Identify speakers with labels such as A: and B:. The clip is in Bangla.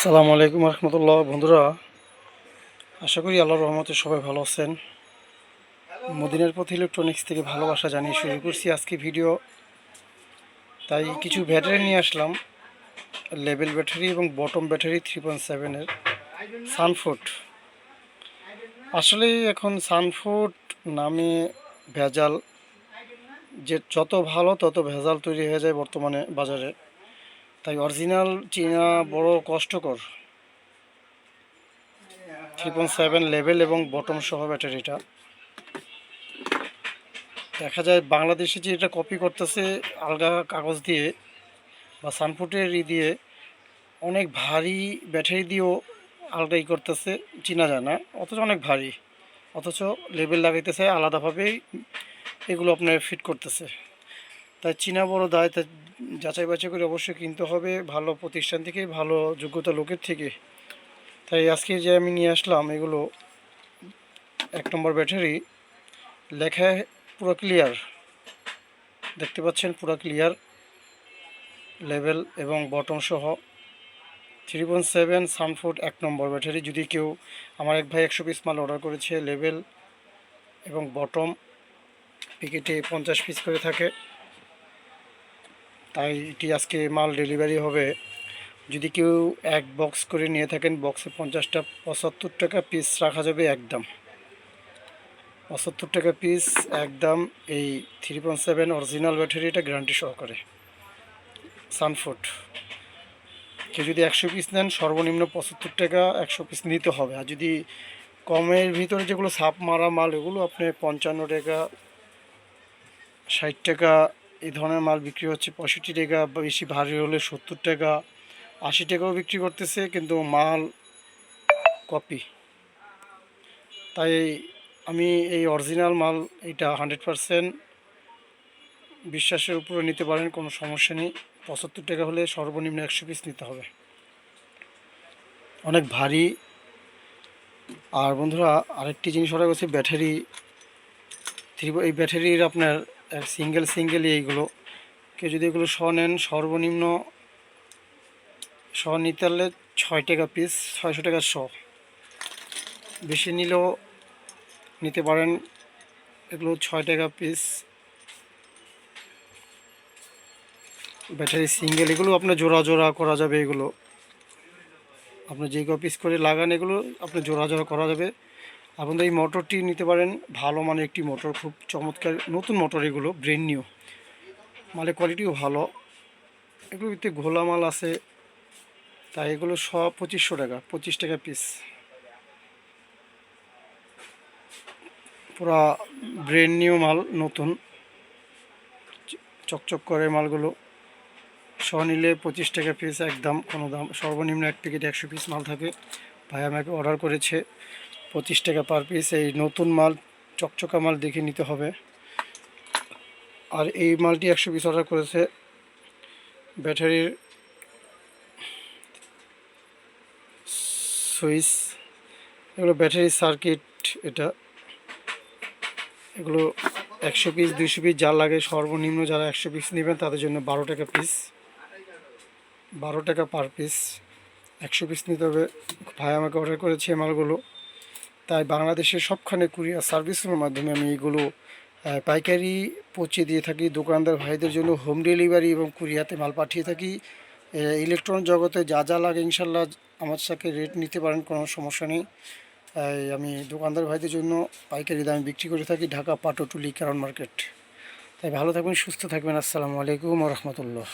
A: আসসালামু আলাইকুম রহমতুল্লাহ। বন্ধুরা, আশা করি আল্লাহর রহমতে সবাই ভালো আছেন। মদিনার পথ ইলেকট্রনিক্স থেকে ভালোবাসা জানিয়ে শুরু করছি আজকে ভিডিও তাই কিছু ব্যাটারি নিয়ে আসলাম। লেভেল ব্যাটারি এবং বটম ব্যাটারি থ্রি পয়েন্ট সেভেনের সানফুট আসলে এখন সানফুট নামে ভেজাল। যে যত ভালো তত ভেজাল তৈরি হয়ে যায় বর্তমানে বাজারে। তাই অরিজিনাল চীনা বড় কষ্টকর। থ্রি সেভেন লেভেল এবং বটম সহ ব্যাটারিটা। দেখা যায় বাংলাদেশে যে এটা কপি করতেছে আলগা কাগজ দিয়ে বা সানফুটের ই দিয়ে, অনেক ভারী ব্যাটারি দিয়েও আলগা ই করতেছে চিনা যায় না অথচ অনেক ভারী। অথচ লেবেল লাগাইতেছে আলাদাভাবেই এগুলো আপনার ফিট করতেছে। তাই চীনা বড় দায় তা যাচাই বাছাই করে অবশ্যই কিনতে হবে ভালো প্রতিষ্ঠান থেকে, ভালো যোগ্যতা লোকের থেকে। তাই আজকে যে আমি নিয়ে আসলাম এগুলো এক নম্বর ব্যাটারি লেখায় পুরো ক্লিয়ার দেখতে পাচ্ছেন পুরো ক্লিয়ার লেভেল এবং বটম সহ। থ্রি পয়েন্ট সেভেন সানফুড এক নম্বর ব্যাটারি। যদি কেউ, আমার এক ভাই একশো পিস মাল অর্ডার করেছে লেভেল এবং বটম প্যাকেটে পঞ্চাশ পিস করে থাকে। তাই এটি আজকে মাল ডেলিভারি হবে। যদি কেউ এক বক্স করে নিয়ে থাকেন, বক্সে পঞ্চাশটা, পঁচাত্তর টাকা পিস রাখা যাবে একদম। পঁচাত্তর টাকা পিস একদম এই থ্রি পয়েন্ট সেভেন অরিজিনাল ব্যাটারিটা গ্যারান্টি সহকারে। সানফুড কেউ যদি একশো পিস নেন, সর্বনিম্ন পঁচাত্তর টাকা একশো পিস নিতে হবে। আর যদি কমের ভিতরে যেগুলো সাপ মারা মাল, এগুলো আপনি পঞ্চান্ন টাকা, ষাট টাকা এই ধরনের মাল বিক্রি হচ্ছে পঁয়ষট্টি টাকা, বেশি ভারী হলে সত্তর টাকা, আশি টাকাও বিক্রি করতেছে, কিন্তু মাল কপি তাই আমি এই অরিজিনাল মাল এটা হান্ড্রেড পারসেন্ট বিশ্বাসের উপরে নিতে পারেন, কোনো সমস্যা নেই। পঁচাত্তর টাকা হলে সর্বনিম্ন একশো পিস নিতে হবে। অনেক ভারী। আর বন্ধুরা, আরেকটি জিনিস ওরা গেছে ব্যাটারি। থ্রি এই ব্যাটারির আপনার সিঙ্গেল সিঙ্গেলই এইগুলো। কেউ যদি এগুলো শ নেন, সর্বনিম্ন শ নিতে হলে ছয় টাকা পিস ছয়শো টাকা শ বেশি নিলেও নিতে পারেন, এগুলো ছয় টাকা পিস ব্যাটারি সিঙ্গেল এগুলো আপনার জোড়া জোড়া করা যাবে এগুলো। আপনি যে পিস করে লাগান, এগুলো আপনার জোড়া জোড়া করা যাবে। আপনাদের এই মোটরটি নিতে পারেন। ভালো মানের একটি মোটর, খুব চমৎকার নতুন মোটর এগুলো ব্রেন নিউ মালের কোয়ালিটিও ভালো। এগুলোর ভিতরে ঘোলা মাল আছে। তাই এগুলো সব পঁচিশশো টাকা, পঁচিশ টাকা পিস পুরা ব্রেন নিউ মাল, নতুন। চকচক করে মালগুলো। শ নিলে পঁচিশ টাকা পিস একদম, কোনো দাম, সর্বনিম্ন এক প্যাকেট একশো পিস মাল থাকে। ভাই আমাকে অর্ডার করেছে। পঁচিশ টাকা পার পিস এই নতুন মাল, চকচকা মাল দেখে নিতে হবে। আর এই মালটি একশো পিস অর্ডার করেছে ব্যাটারির সুইচ। এগুলো ব্যাটারি সার্কিট এটা। এগুলো একশো পিস দুইশো পিস যা লাগে, সর্বনিম্ন যারা একশো পিস নেবেন তাদের জন্য বারো টাকা পিস বারো টাকা পার পিস একশো পিস নিতে হবে। ভাই আমাকে অর্ডার করেছে মালগুলো। তাই বাংলাদেশের সবখানে কুরিয়ার সার্ভিসের মাধ্যমে আমি এগুলো পাইকারি পৌঁছে দিয়ে থাকি। দোকানদার ভাইদের জন্য হোম ডেলিভারি এবং কুরিয়াতে মাল পাঠিয়ে থাকি। ইলেকট্রনিক জগতে যা যা লাগে ইনশাল্লাহ আমার সাথে রেট নিতে পারেন, কোনো সমস্যা নেই। তাই আমি দোকানদার ভাইদের জন্য পাইকারি দামে বিক্রি করে থাকি ঢাকা পাটোটুলি কারণ মার্কেট। তাই ভালো থাকবেন, সুস্থ থাকবেন। আসসালামু আলাইকুম রহমতুল্লাহ।